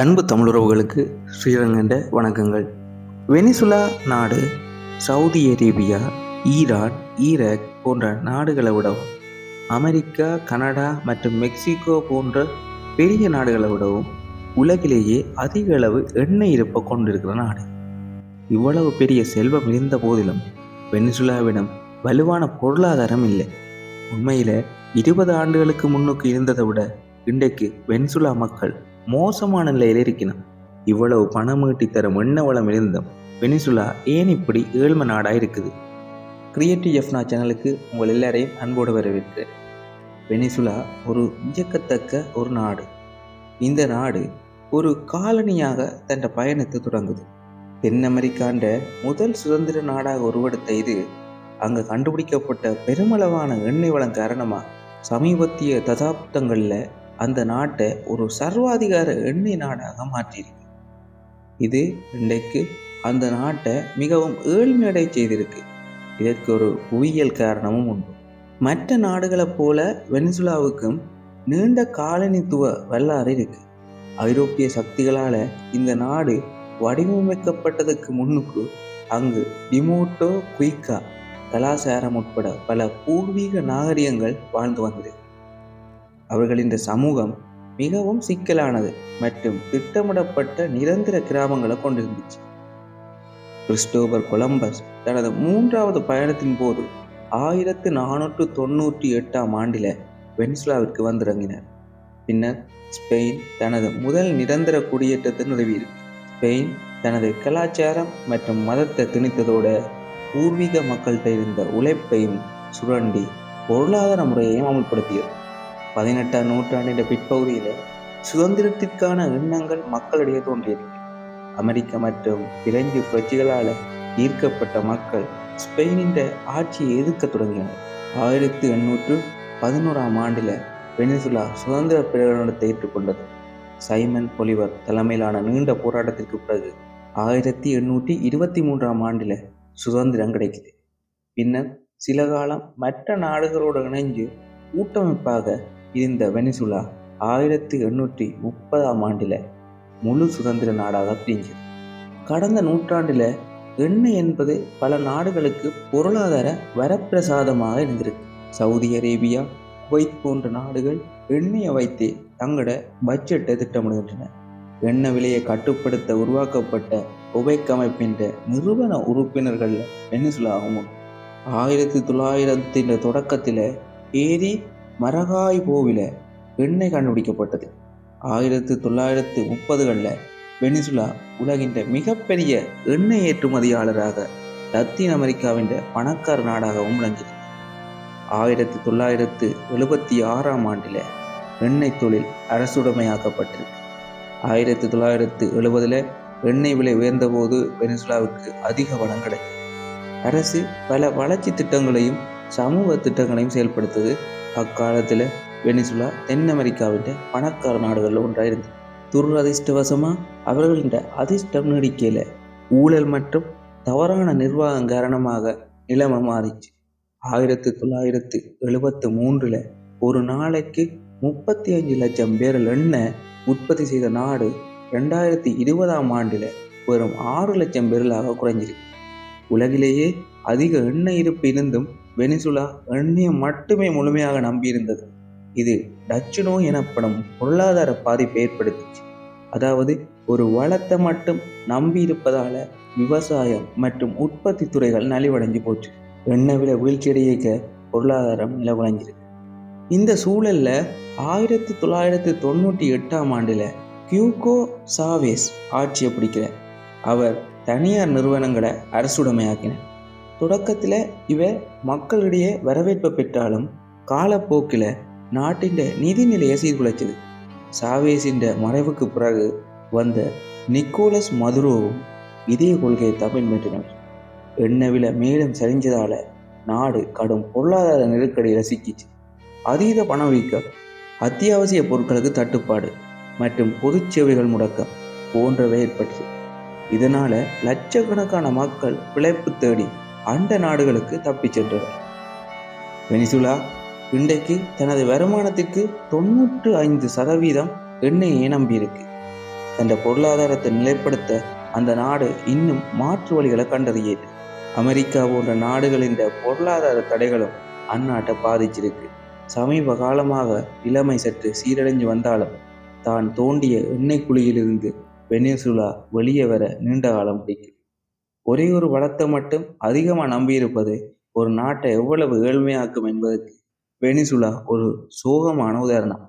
அன்பு தமிழுறவுகளுக்கு ஸ்ரீரங்கண்ட வணக்கங்கள். வெனிசுலா நாடு சவுதி அரேபியா ஈரான் ஈராக் போன்ற நாடுகளை விடவும் அமெரிக்கா கனடா மற்றும் மெக்சிகோ போன்ற பெரிய நாடுகளை விடவும் உலகிலேயே அதிக அளவு எண்ணெய் இருப்பை கொண்டிருக்கிற நாடு. இவ்வளவு பெரிய செல்வம் இருந்த போதிலும் வெனிசுலாவிடம் வலுவான பொருளாதாரம் இல்லை. உண்மையில் இருபது ஆண்டுகளுக்கு முன்னுக்கு இருந்ததை விட இன்றைக்கு வெனிசுலா மக்கள் மோசமான நிலையில் இருக்கிறான். இவ்வளவு பணம் ஈட்டி தரும் எண்ண வளம் இருந்தும் வெனிசுலா ஏன் இப்படி ஏழ்மை நாடாக இருக்குது? கிரியேட்டிவ் எஃப்னா சேனலுக்கு உங்கள் எல்லாரையும் அன்போடு வரவேற்கிறேன். வெனிசுலா ஒரு வியக்கத்தக்க ஒரு நாடு. இந்த நாடு ஒரு காலனியாக தன் பயணத்தை தொடங்குது. தென் அமெரிக்காண்ட முதல் சுதந்திர நாடாக உருவெடுத்த இது அங்கே கண்டுபிடிக்கப்பட்ட பெருமளவான எண்ணெய் வளம் காரணமாக சமீபத்திய தசாப்தங்களில் அந்த நாட்டை ஒரு சர்வாதிகார எண்ணெய் நாடாக மாற்றியிருக்கு. இது இன்றைக்கு அந்த நாட்டை மிகவும் ஏழ்மையடை செய்திருக்கு. இதற்கு ஒரு புவியியல் காரணமும் உண்டு. மற்ற நாடுகளைப் போல வெனிசுலாவுக்கும் நீண்ட காலனித்துவ வரலாறு இருக்கு. ஐரோப்பிய சக்திகளால் இந்த நாடு வடிவமைக்கப்பட்டதுக்கு முன்னுக்கு அங்கு டிமோட்டோ குயிக்கா கலாச்சாரம் உட்பட பல பூர்வீக நாகரிகங்கள் வாழ்ந்து வந்திருக்கு. அவர்களின் சமூகம் மிகவும் சிக்கலானது மற்றும் திட்டமிடப்பட்ட நிரந்தர கிராமங்களை கொண்டிருந்துச்சு. கிறிஸ்டோபர் கொலம்பஸ் தனது மூன்றாவது பயணத்தின் போது ஆயிரத்து நானூற்று தொண்ணூற்றி எட்டாம் ஆண்டில் வெனிசுலாவிற்கு வந்திறங்கினார். பின்னர் ஸ்பெயின் தனது முதல் நிரந்தர குடியேற்றத்தை நிறுவியது ஸ்பெயின் தனது கலாச்சாரம் மற்றும் மதத்தை திணித்ததோடு பூர்வீக மக்கள்கிட்ட இருந்த உழைப்பையும் சுரண்டி பொருளாதார முறையையும் அமல்படுத்தியது பதினெட்டாம் நூற்றாண்டின் பிற்பகுதியில் சுதந்திரத்திற்கான எண்ணங்கள் மக்களிடையே தோன்றியது. அமெரிக்க மற்றும் பிரெஞ்சு புரட்சிகளால் ஈர்க்கப்பட்ட மக்கள் ஸ்பெயினின் ஆட்சியை எதிர்க்க தொடங்கினர். ஆயிரத்தி எண்ணூற்று பதினோராம் ஆண்டில் வெனிசுலா சுதந்திர பிரகடனத்தை ஏற்றுக்கொண்டது. சைமன் பொலிவர் தலைமையிலான நீண்ட போராட்டத்திற்கு பிறகு ஆயிரத்தி எண்ணூற்றி இருபத்தி மூன்றாம் ஆண்டில் சுதந்திரம் கிடைக்குது. பின்னர் சில காலம் மற்ற நாடுகளோடு இணைஞ்சு கூட்டமைப்பாக இருந்த வெனிசுலா ஆயிரத்தி எண்ணூற்றி முப்பதாம் ஆண்டில் முழு சுதந்திர நாடாக பிரிஞ்சது. கடந்த நூற்றாண்டில் எண்ணெய் என்பது பல நாடுகளுக்கு பொருளாதார வரப்பிரசாதமாக இருந்திருக்கு. சவுதி அரேபியா குவைத் போன்ற நாடுகள் எண்ணெயை வைத்து தங்களோட பட்ஜெட்டை திட்டமிடுகின்றன. எண்ணெய் விலையை கட்டுப்படுத்த உருவாக்கப்பட்ட உபைக் அமைப்பின் நிறுவன உறுப்பினர்கள் வெனிசுலாவும் ஆயிரத்தி தொள்ளாயிரத்தின் தொடக்கத்தில் ஏரி மரகாய் போவில எண்ணெய் கண்டுபிடிக்கப்பட்டது. ஆயிரத்து தொள்ளாயிரத்து முப்பதுகளில் வெனிசுலா உலகின்ற மிகப்பெரிய எண்ணெய் ஏற்றுமதியாளராக லத்தீன் அமெரிக்காவின் பணக்கார நாடாகவும் விளங்கியது. ஆயிரத்தி தொள்ளாயிரத்து எழுபத்தி ஆறாம் ஆண்டில் எண்ணெய் தொழில் அரசுடைமையாக்கப்பட்டிருக்கு. ஆயிரத்தி தொள்ளாயிரத்து எழுபதில் எண்ணெய் விலை உயர்ந்தபோது வெனிசுலாவுக்கு அதிக வளம் கிடைக்கும் அரசு பல வளர்ச்சி திட்டங்களையும் சமூக திட்டங்களையும் செயல்படுத்துது. அக்காலத்தில் வெனிசுலா தென் அமெரிக்காவின் பணக்கார நாடுகளில் ஒன்றாக இருந்தது துரதிர்ஷ்டவசமாக அவர்களின் அதிர்ஷ்டம் நீடிக்கல ஊழல் மற்றும் தவறான நிர்வாகம் காரணமாக நிலைமை மாறிச்சு. ஆயிரத்தி தொள்ளாயிரத்தி எழுபத்து மூன்றில் ஒரு நாளைக்கு முப்பத்தி அஞ்சு லட்சம் பேரில் எண்ணெய் உற்பத்தி செய்த நாடு ரெண்டாயிரத்தி இருபதாம் ஆண்டில் வெறும் ஆறு லட்சம் பேர்களாக குறைஞ்சிருக்கு. உலகிலேயே அதிக எண்ணெய் இருப்பு இருந்தும் வெனிசுலா எண்ணெயை மட்டுமே முழுமையாக நம்பியிருந்தது. இது டச்சு நோய் எனப்படும் பொருளாதார பாதிப்பை ஏற்படுத்துச்சு. அதாவது ஒரு வளத்தை மட்டும் நம்பி இருப்பதால விவசாயம் மற்றும் உற்பத்தி துறைகள் நலிவடைஞ்சு போச்சு. எண்ணெய் விலை வீழ்ச்சியடையக்க பொருளாதாரம் நிலவடைஞ்சிருக்கு இந்த சூழல்ல ஆயிரத்தி தொள்ளாயிரத்தி தொண்ணூற்றி எட்டாம் ஆண்டில் கியூகோ சாவேஸ் ஆட்சியை பிடிக்கிறார் அவர் தனியார் நிறுவனங்களை அரசுடைமையாக்கினார். தொடக்கத்தில் இவை மக்களிடையே வரவேற்பை பெற்றாலும் காலப்போக்கில் நாட்டின் நிதிநிலையை சீர்குலைச்சது சாவேஸின் மறைவுக்கு பிறகு வந்த நிக்கோலஸ் மதுரோவும் இதே கொள்கையை தான் பின்பற்றினார். எண்ணெய் விலை மேலும் சரிஞ்சதால நாடு கடும் பொருளாதார நெருக்கடியில் சிக்கிச்சு அதீத பணவீக்கம் அத்தியாவசிய பொருட்களுக்கு தட்டுப்பாடு மற்றும் பொது சேவைகள் முடக்கம் போன்றவை ஏற்பட்டது. இதனால் லட்சக்கணக்கான மக்கள் பிழைப்பு தேடி அண்ட நாடுகளுக்கு தப்பிச் சென்றவர் வெனிசுலா இன்றைக்கு தனது வருமானத்திற்கு தொண்ணூற்று ஐந்து சதவீதம் எண்ணெயை நம்பியிருக்கு. தன் பொருளாதாரத்தை நிலைப்படுத்த அந்த நாடு இன்னும் மாற்று வழிகளை கண்டறியது அமெரிக்கா போன்ற நாடுகளின் பொருளாதார தடைகளும் அந்நாட்டை பாதிச்சிருக்கு. சமீப காலமாக நிலைமை சற்று சீரடைஞ்சு வந்தாலும் தான் தோண்டிய எண்ணெய் குழியிலிருந்து வெனிசுலா வெளியே வர நீண்ட காலம் பிடிக்கும். ஒரே ஒரு வளத்தை மட்டும் அதிகமாக நம்பியிருப்பது ஒரு நாட்டை எவ்வளவு ஏழ்மையாக்கும் என்பதற்கு வெனிசுலா ஒரு சோகமான உதாரணம்.